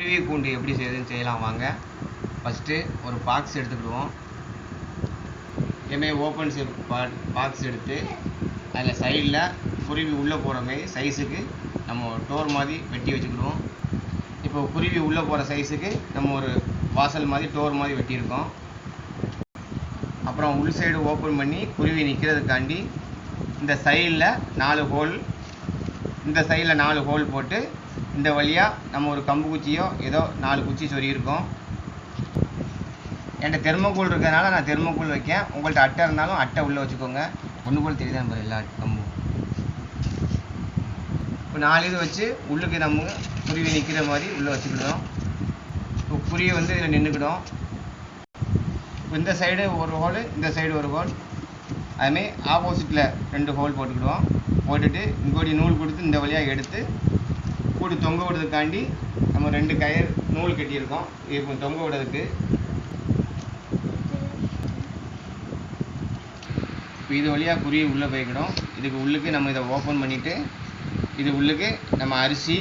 குருவி கூண்டு எப்படி செய்யுதுன்னு செய்யலாம் வாங்க. ஃபஸ்ட்டு ஒரு பாக்ஸ் எடுத்துக்கிடுவோம். இதுமாரி ஓப்பன் ஷேப் பாக்ஸ் எடுத்து அதில் சைடில் குருவி உள்ளே போகிற மாதிரி சைஸுக்கு நம்ம டோர் மாதிரி வெட்டி வச்சுக்கிடுவோம். இப்போ குருவி உள்ளே போகிற சைஸுக்கு நம்ம ஒரு வாசல் மாதிரி டோர் மாதிரி வெட்டியிருக்கோம். அப்புறம் உள் சைடு ஓப்பன் பண்ணி குருவி நிற்கிறதுக்காண்டி இந்த சைடில் நாலு ஹோல் இந்த சைடில் நாலு ஹோல் போட்டு இந்த வழியாக நம்ம ஒரு கம்பு குச்சியோ ஏதோ நாலு குச்சி சொருகியிருக்கோம். என்கிட்ட தெர்மோகோல் இருக்கிறதுனால நான் தெர்மோகோல் வைக்கேன். உங்கள்கிட்ட அட்டை இருந்தாலும் அட்டை உள்ளே வச்சுக்கோங்க. ஒன்று போல் தெரியுதா நம்ம எல்லா கம்பும். இப்போ நாலு இது வச்சு உள்ளுக்கு நம்ம குருவி நிற்கிற மாதிரி உள்ளே வச்சுக்கிடுவோம் இப்போ குருவி வந்து இதில் நின்றுக்கிடும். இந்த சைடு ஒரு ஹோல் இந்த சைடு ஒரு ஹோல் அதுமாரி ஆப்போசிட்டில் ரெண்டு ஹோல் போட்டுக்கிடுவோம். போட்டுட்டு இங்கோடி நூல் கொடுத்து இந்த வழியாக எடுத்து கூடு தொங்க விடுறதுக்காண்டி நம்ம ரெண்டு கயிறு நூல் கட்டியிருக்கோம். இப்போ தொங்க விடுறதுக்கு. இப்போ இது வழியாக குருவி உள்ளே போய்க்கிடும். இதுக்கு உள்ளுக்கு நம்ம இதை ஓப்பன் பண்ணிவிட்டு இது உள்ளுக்கு நம்ம அரிசி